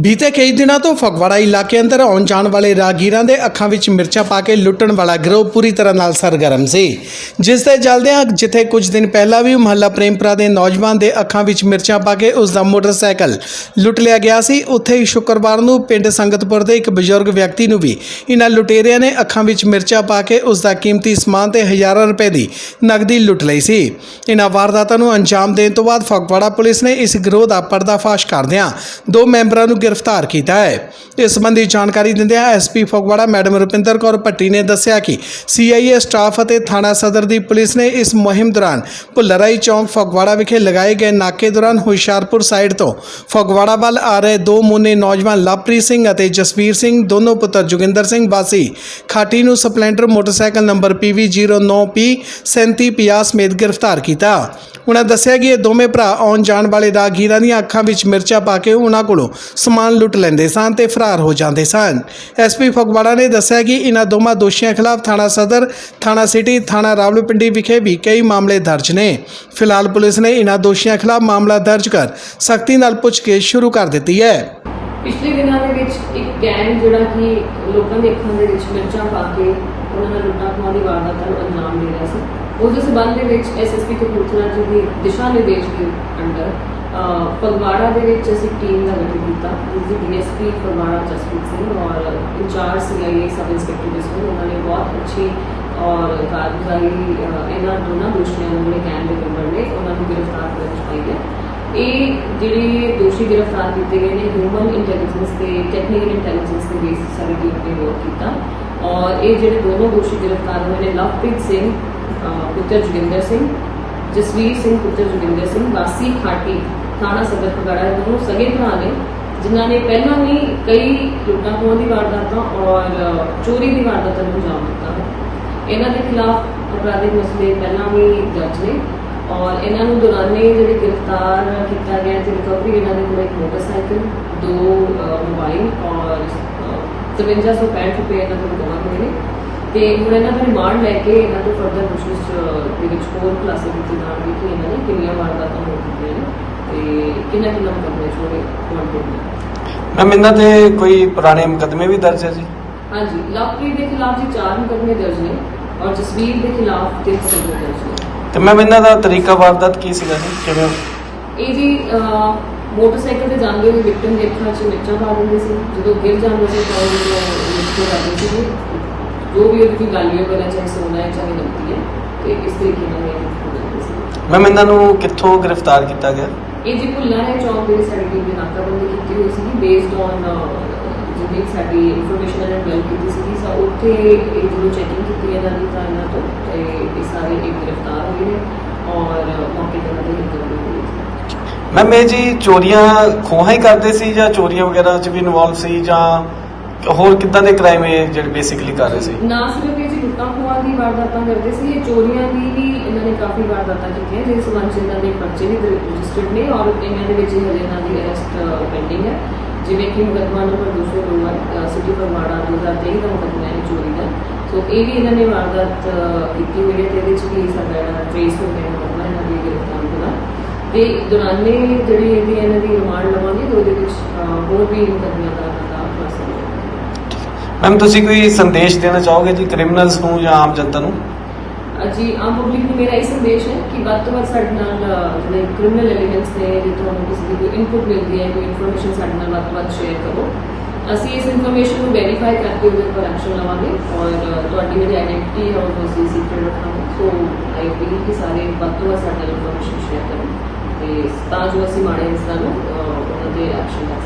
ਬੀਤੇ ਕਈ ਦਿਨਾਂ ਤੋਂ ਫਗਵਾੜਾ ਇਲਾਕੇ ਅੰਦਰ ਆਉਣ ਜਾਣ ਵਾਲੇ ਰਾਗੀਰਾਂ ਦੇ ਅੱਖਾਂ ਵਿੱਚ ਮਿਰਚਾਂ ਪਾ ਕੇ ਲੁੱਟਣ ਵਾਲਾ ਗਿਰੋਹ ਪੂਰੀ ਤਰ੍ਹਾਂ ਨਾਲ ਸਰਗਰਮ ਸੀ। ਜਿਸ ਦੇ ਚੱਲਦਿਆਂ ਜਿੱਥੇ ਕੁਝ ਦਿਨ ਪਹਿਲਾਂ ਵੀ ਮੁਹੱਲਾ ਪ੍ਰੇਮਪੁਰਾ ਦੇ ਨੌਜਵਾਨ ਦੇ ਅੱਖਾਂ ਵਿੱਚ ਮਿਰਚਾਂ ਪਾ ਕੇ ਉਸ ਦਾ ਮੋਟਰਸਾਈਕਲ ਲੁੱਟ ਲਿਆ ਗਿਆ ਸੀ, ਉੱਥੇ ਹੀ ਸ਼ੁੱਕਰਵਾਰ ਨੂੰ ਪਿੰਡ ਸੰਗਤਪੁਰ ਦੇ ਇੱਕ ਬਜ਼ੁਰਗ ਵਿਅਕਤੀ ਨੂੰ ਵੀ ਇਨ੍ਹਾਂ ਲੁਟੇਰਿਆਂ ਨੇ ਅੱਖਾਂ ਵਿੱਚ ਮਿਰਚਾਂ ਪਾ ਕੇ ਉਸ ਦਾ ਕੀਮਤੀ ਸਮਾਨ ਤੇ ਹਜ਼ਾਰਾਂ ਰੁਪਏ ਦੀ ਨਗਦੀ ਲੁੱਟ ਲਈ ਸੀ। ਇਨ੍ਹਾਂ ਵਾਰਦਾਤਾਂ ਨੂੰ ਅੰਜਾਮ ਦੇਣ ਤੋਂ ਬਾਅਦ ਫਗਵਾੜਾ ਪੁਲਿਸ ਨੇ ਇਸ ਗਰੋਹ ਦਾ ਪਰਦਾਫਾਸ਼ ਕਰਦਿਆਂ ਦੋ ਮੈਂਬਰਾਂ ਨੂੰ ਗ੍ਰਿਫਤਾਰ ਕੀਤਾ ਹੈ। ਇਸ ਸੰਬੰਧੀ ਜਾਣਕਾਰੀ ਦਿੰਦਿਆਂ ਐਸਪੀ ਫਗਵਾੜਾ ਮੈਡਮ ਰੁਪਿੰਦਰ ਕੌਰ ਭੱਟੀ ਨੇ ਦੱਸਿਆ ਕਿ ਸੀਆਈਏ ਸਟਾਫ ਅਤੇ ਥਾਣਾ ਸਦਰ ਦੀ ਪੁਲਿਸ ਨੇ ਇਸ ਮੁਹਿੰਮ ਦੌਰਾਨ ਭੁੱਲਰਾਈ ਚੌਂਕ ਫਗਵਾੜਾ ਵਿਖੇ ਲਗਾਏ ਗਏ ਨਾਕੇ ਦੌਰਾਨ ਹੁਸ਼ਿਆਰਪੁਰ ਸਾਈਡ ਤੋਂ ਫਗਵਾੜਾ ਵੱਲ ਆ ਰਹੇ ਦੋ ਮੋਨੇ ਨੌਜਵਾਨ ਲਵਪ੍ਰੀਤ ਸਿੰਘ ਅਤੇ ਜਸਵੀਰ ਸਿੰਘ, ਦੋਨੋਂ ਪੁੱਤਰ ਜੋਗਿੰਦਰ ਸਿੰਘ ਵਾਸੀ ਖਾਟੀ ਨੂੰ ਸਪਲੈਂਡਰ ਮੋਟਰਸਾਈਕਲ ਨੰਬਰ PV09P 3750 ਸਮੇਤ ਗ੍ਰਿਫਤਾਰ ਕੀਤਾ। ਉਹਨਾਂ ਦੱਸਿਆ ਕਿ ਇਹ ਦੋਵੇਂ ਭਰਾ ਆਉਣ ਜਾਣ ਵਾਲੇ ਰਾਹਗੀਰਾਂ ਦੀਆਂ ਅੱਖਾਂ ਵਿੱਚ ਮਿਰਚਾਂ ਪਾ ਕੇ ਉਹਨਾਂ ਕੋਲੋਂ ਸਮਾਨ ਲੁੱਟ ਲੈਂਦੇ ਸਨ ਤੇ ਫਰਾਰ ਹੋ ਜਾਂਦੇ ਸਨ ਐਸਪੀ ਫਗਵਾੜਾ ਨੇ ਦੱਸਿਆ ਕਿ ਇਹਨਾਂ ਦੋਵਾਂ ਦੋਸ਼ੀਆਂ ਖਿਲਾਫ ਥਾਣਾ ਸਦਰ, ਥਾਣਾ ਸਿਟੀ, ਥਾਣਾ ਰਾਵਲਪਿੰਡੀ ਵਿਖੇ ਵੀ ਕਈ ਮਾਮਲੇ ਦਰਜ ਨੇ। ਫਿਲਹਾਲ ਪੁਲਿਸ ਨੇ ਇਹਨਾਂ ਦੋਸ਼ੀਆਂ ਖਿਲਾਫ ਮਾਮਲਾ ਦਰਜ ਕਰ ਸਖਤੀ ਨਾਲ ਪੁੱਛਗਿੱਛ ਸ਼ੁਰੂ ਕਰ ਦਿੱਤੀ ਹੈ। ਪਿਛਲੇ ਦਿਨਾਂ ਦੇ ਵਿੱਚ ਇੱਕ ਗੈਂਗ ਜਿਹੜਾ ਕਿ ਲੋਕਾਂ ਦੇ ਅੱਖਾਂ ਦੇ ਵਿੱਚ ਮਿਰਚਾਂ ਪਾ ਕੇ ਉਹਨਾਂ ਨਾਲ ਲੁੱਟਾਂ ਖੋਹਾਂ ਦੀ ਵਾਰਦਾਤਾਂ ਨੂੰ ਅੰਜਾਮ ਦੇ ਰਿਹਾ ਸੀ। ਉਸ ਦੇ ਸਬੰਧ ਦੇ ਵਿੱਚ ਐਸਐਸਪੀ ਕਪੂਰਥਲਾ ਜੀ ਦੀ ਦਿਸ਼ਾ ਨਿਰਦੇਸ਼ ਦੇ ਅੰਡਰ ਫਗਵਾੜਾ ਦੇ ਵਿੱਚ ਅਸੀਂ ਟੀਮ ਦਾ ਗਠਨ ਕੀਤਾ, ਜਿਸ ਦੀ ਡੀਐਸਪੀ ਫਗਵਾੜਾ ਜਸਪ੍ਰੀਤ ਸਿੰਘ ਔਰ in-charge CIA sub inspector Bismil ਉਹਨਾਂ ਨੇ ਬਹੁਤ ਅੱਛੀ ਔਰ ਕਾਰਗੁਜ਼ਾਰੀ ਇਹਨਾਂ ਦੋਨਾਂ ਦੋਸ਼ੀਆਂ ਨੂੰ ਜਿਹੜੇ ਗੈਂਗ ਦੇ ਮੈਂਬਰ ਨੇ, ਉਹਨਾਂ ਨੂੰ ਗ੍ਰਿਫਤਾਰ ਕਰਨ ਵਿੱਚ ਹੈ। ਇਹ ਜਿਹੜੇ ਦੋਸ਼ੀ ਗ੍ਰਿਫਤਾਰ ਕੀਤੇ ਗਏ ਨੇ ਹਿਊਮਨ ਇੰਟੈਲੀਜੈਂਸ ਤੇ ਟੈਕਨੀਕਲ ਇੰਟੈਲੀਜੈਂਸ ਦੇ ਬੇਸ ਸਾਡੀ ਟੀਮ ਨੇ ਵਰਕ ਕੀਤਾ। ਔਰ ਇਹ ਜਿਹੜੇ ਦੋਨੋਂ ਦੋਸ਼ੀ ਗ੍ਰਿਫਤਾਰ ਹੋਏ ਨੇ, ਲਵਪ੍ਰੀਤ ਸਿੰਘ ਪੁੱਤਰ ਜੋਗਿੰਦਰ ਸਿੰਘ, ਜਸਵੀਰ ਸਿੰਘ, ਪੁੱਤਰ ਜੋਗਿੰਦਰ ਸਿੰਘ, ਵਾਸੀ ਖਾਟੀ, ਥਾਣਾ ਸਦਰ ਫਗਵਾੜਾ ਦੋਨੋਂ ਸਗੇ ਭਰਾ ਨੇ, ਜਿਨ੍ਹਾਂ ਨੇ ਪਹਿਲਾਂ ਵੀ ਕਈ ਲੁੱਟਾਂ ਖੋਹਾਂ ਦੀ ਵਾਰਦਾਤਾਂ ਔਰ ਚੋਰੀ ਦੀ ਵਾਰਦਾਤਾਂ ਨੂੰ ਅੰਜਾਮ ਦਿੱਤਾ ਹੈ। ਇਹਨਾਂ ਦੇ ਖਿਲਾਫ ਅਪਰਾਧਿਕ ਮਸਲੇ ਪਹਿਲਾਂ ਵੀ ਦਰਜ ਨੇ। ਔਰ ਇਹਨਾਂ ਨੂੰ ਦੌਰਾਨੇ ਜਿਹੜੇ ਗ੍ਰਿਫਤਾਰ ਕੀਤਾ ਗਿਆ ਤੇ ਰਿਕਵਰੀ ਇਹਨਾਂ ਦੇ ਕੋਲ ਇੱਕ ਮੋਟਰਸਾਈਕਲ ਦੋ ਮੋਬਾਈਲ ਔਰ ਅਹ, 5365 ਰੁਪਏ ਇਹਨਾਂ ਕੋਲ ਜਮ੍ਹਾਂ ਹੋਏ ਨੇ। ਤੇ ਹੁਣ ਇਹਨਾਂ ਦਾ ਰਿਮਾਂਡ ਲੈ ਕੇ ਇਹਨਾਂ ਤੋਂ ਫਰਦਰ ਪੁੱਛਗਿੱਛ ਦੇ ਵਿੱਚ ਹੋਰ ਕਲਾਸੇ ਕੀਤੀ ਜਾਣਗੀ ਕਿ ਇਹਨਾਂ ਨੇ ਕਿੰਨੀਆਂ ਵਾਰਦਾਤਾਂ ਹੋ ਚੁੱਕੀਆਂ ਨੇ ਤੇ ਕਿੰਨਾ ਕਿੰਨਾ ਮੁਕੱਦਮੇ ਹੋਏ ਕੌਣ ਨੇ। ਮੈਮ ਇਹਨਾਂ ਤੇ ਕੋਈ ਪੁਰਾਣੇ ਮੁਕੱਦਮੇ ਵੀ ਦਰਜ ਹੈ ਜੀ? ਹਾਂਜੀ ਲਵਪ੍ਰੀਤ ਦੇ ਖਿਲਾਫ ਜੀ ਚਾਰ ਮੁਕੱਦਮੇ ਦਰਜ ਨੇ ਔਰ ਜਸਵੀਰ ਦੇ ਖਿਲਾਫ ਤਿੰਨ ਮੁਕੱਦਮੇ ਦਰਜ ਨੇ। ਤੇ ਮੈਮ ਇਹਨਾਂ ਦਾ ਤਰੀਕਾ ਵਾਰਦਾਤ ਕੀ ਸੀਗਾ ਜੀ? ਕਿਵੇਂ ਇਹ ਜੀ ਅਹ, ਮੋਟਰਸਾਈਕਲ ਤੇ ਜਾਂਦੇ ਹੋਏ ਵਿਕਟਮ ਦੇ ਅੱਖਾਂ 'ਚ ਮਿਰਚਾਂ ਪਾ ਦਿੰਦੇ ਸੀ। ਜਦੋਂ ਗਿਰ ਜਾਂਦੇ ਸੀ ਤਾਂ ਉਹ ਮਿਰਚਾਂ ਕਰਦੇ ਸੀ ਜੋ। ਵੀ ਉਹਦੀ ਗਾਲੀਆਂ ਵਗੈਰਾ ਚਾਹੇ ਸੋਨਾ ਹੈ ਚਾਹੇ ਨਕਦੀ ਹੈ ਤੇ ਇਸ ਤਰੀਕੇ ਨਾਲ ਇਹ ਹੋ ਜਾਂਦੇ ਸੀ। ਮੈਮ ਇਹਨਾਂ ਨੂੰ ਕਿੱਥੋਂ ਗ੍ਰਿਫਤਾਰ ਕੀਤਾ ਗਿਆ? ਇਹ ਜੀ ਭੁੱਲਾ ਹੈ ਚੌਂਕ ਦੇ ਸਾਡੀ ਟੀਮ ਨੇ ਨਾਕਾਬੰਦੀ ਕੀਤੀ ਹੋਈ ਸੀ ਬੇਸਡ ਔਨ ਜਿੰਨੀ ਸਾਡੀ ਇਨਫੋਰਮੇਸ਼ਨ ਨੇ ਗੱਲ ਕੀਤੀ ਸੀ ਸੋ ਉੱਥੇ ਇਹ ਜਦੋਂ ਚੈਕਿੰਗ ਕੀਤੀ ਇਹਨਾਂ ਦੀ ਤਾਂ ਇਹਨਾਂ ਤੋਂ ਤੇ ਇਹ ਸਾਰੇ ਇੱਕ ਗ੍ਰਿਫਤਾਰ ਹੋਏ ਨੇ ਔਰ ਮੌਕੇ ਤੇ ਉਹਨਾਂ ਦੀ ਹੋਈ ਸੀ ਮੈਮ ਇਹ ਜੀ ਚੋਰੀਆਂ ਖੋਹਾਂ ਹੀ ਕਰਦੇ ਸੀ ਜਾਂ ਚੋਰੀਆਂ ਵਗੈਰਾ 'ਚ ਵੀ ਇਨਵੋਲਵ ਸੀ ਜਾਂ ਹੋਰ ਕਿੱਦਾਂ ਦੇ ਕ੍ਰਾਈਮ ਇਹ ਜਿਹੜੇ ਬੇਸਿਕਲੀ ਕਰ ਰਹੇ ਸੀ? ਨਾ ਸਿਰਫ ਇਹ ਜੀ ਲੁੱਟਾਂ ਖੋਹਾਂ ਦੀ ਵਾਰਦਾਤਾਂ ਕਰਦੇ ਸੀ ਇਹ ਚੋਰੀਆਂ ਦੀ ਵੀ ਇਹਨਾਂ ਨੇ ਕਾਫੀ ਵਾਰਦਾਤਾਂ ਕੀਤੀਆਂ ਜਿਸ ਸੰਬੰਧ ਇਹਨਾਂ ਦੇ ਪਰਚੇ ਵੀ ਰਜਿਸਟਰਡ ਨੇ ਔਰ ਇਹਨਾਂ ਦੇ ਵਿੱਚ ਹਜੇ ਇਹਨਾਂ ਦੀ ਅਰੈਸਟ ਪੈਂਡਿੰਗ ਹੈ। ਜਿਵੇਂ ਕਿ ਮੁਕੱਦਮਾ ਨੰਬਰ 202 ਹੈ ਸਿਟੀ ਫਰਮਾੜਾ 2023 ਦਾ ਮੁਕੱਦਮਾ ਹੈ ਚੋਰੀ ਦਾ। ਸੋ ਇਹ ਵੀ ਇਹਨਾਂ ਨੇ ਵਾਰਦਾਤ ਅ, ਕੀਤੀ ਹੋਈ ਹੈ ਤੇ ਇਹਦੇ 'ਚ ਵੀ ਸਾਡਾ ਜਿਹੜਾ ਟ੍ਰੇਸ ਹੋ ਗਿਆ ਮੁਕੱਦਮਾ ਇਹਨਾਂ ਦੀ ਗ੍ਰਿਫਤਾਰ ਹੋਣਾ ਤੇ ਦੌਰਾਨੇ ਜਿਹੜੀ ਇਹਦੀ ਇਹਨਾਂ ਦੀ ਰਿਮਾਂਡ ਲਵਾਂਗੇ ਤੇ ਉਹਦੇ ਵਿੱਚ ਅ, ਹੋਰ ਵੀ ਮੁਕੱਦਮਿਆਂ ਦਾ ਇਹਨਾਂ ਦਾ ਖੁਲਾਸਾ ਹੋਵੇਗਾ ਮੈਮ ਤੁਸੀਂ ਕੋਈ ਸੰਦੇਸ਼ ਦੇਣਾ ਚਾਹੋਗੇ ਜੀ ਕ੍ਰਿਮੀਨਲਸ ਨੂੰ ਜਾਂ ਆਮ ਜਨਤਾ ਨੂੰ? ਜੀ, ਆਮ ਪਬਲਿਕ ਨੂੰ ਮੇਰਾ ਇਹ ਸੰਦੇਸ਼ ਹੈ ਕਿ ਵੱਧ ਤੋਂ ਵੱਧ ਸਾਡੇ ਨਾਲ ਜਿਹੜੇ ਕ੍ਰਿਮੀਨਲ ਐਲੀਮੈਂਟਸ ਨੇ, ਜੇ ਤੁਹਾਨੂੰ ਕਿਸੇ ਦੀ ਕੋਈ ਇਨਪੁਟ ਮਿਲਦੀ ਹੈ, ਕੋਈ ਇਨਫੋਰਮੇਸ਼ਨ ਸਾਡੇ ਨਾਲ ਵੱਧ ਤੋਂ ਵੱਧ ਸ਼ੇਅਰ ਕਰੋ, ਅਸੀਂ ਇਸ ਇਨਫੋਰਮੇਸ਼ਨ ਨੂੰ ਵੈਰੀਫਾਈ ਕਰਕੇ ਉਹਦੇ ਉੱਪਰ ਐਕਸ਼ਨ ਲਵਾਂਗੇ ਔਰ ਤੁਹਾਡੀ ਜਿਹੜੀ ਆਇਡੈਂਟੀ ਹੈ, ਉਹ ਅਸੀਂ ਸੀਕ੍ਰੀਟ ਰੱਖਾਂਗੇ। ਸੋ ਆਈ ਅਪੀਲ ਕਿ ਸਾਰੇ ਵੱਧ ਤੋਂ ਵੱਧ ਸਾਡੇ ਨਾਲ ਇਨਫੋਰਮੇਸ਼ਨ ਸ਼ੇਅਰ ਕਰਨ। ਤੇ ਤਾਂ ਜੋ ਅਸੀਂ ਮਾੜੇ ਇਨਸਾਨਾਂ ਨੂੰ ਉਹਨਾਂ ਦੇ ਐਕਸ਼ਨ ਲੈ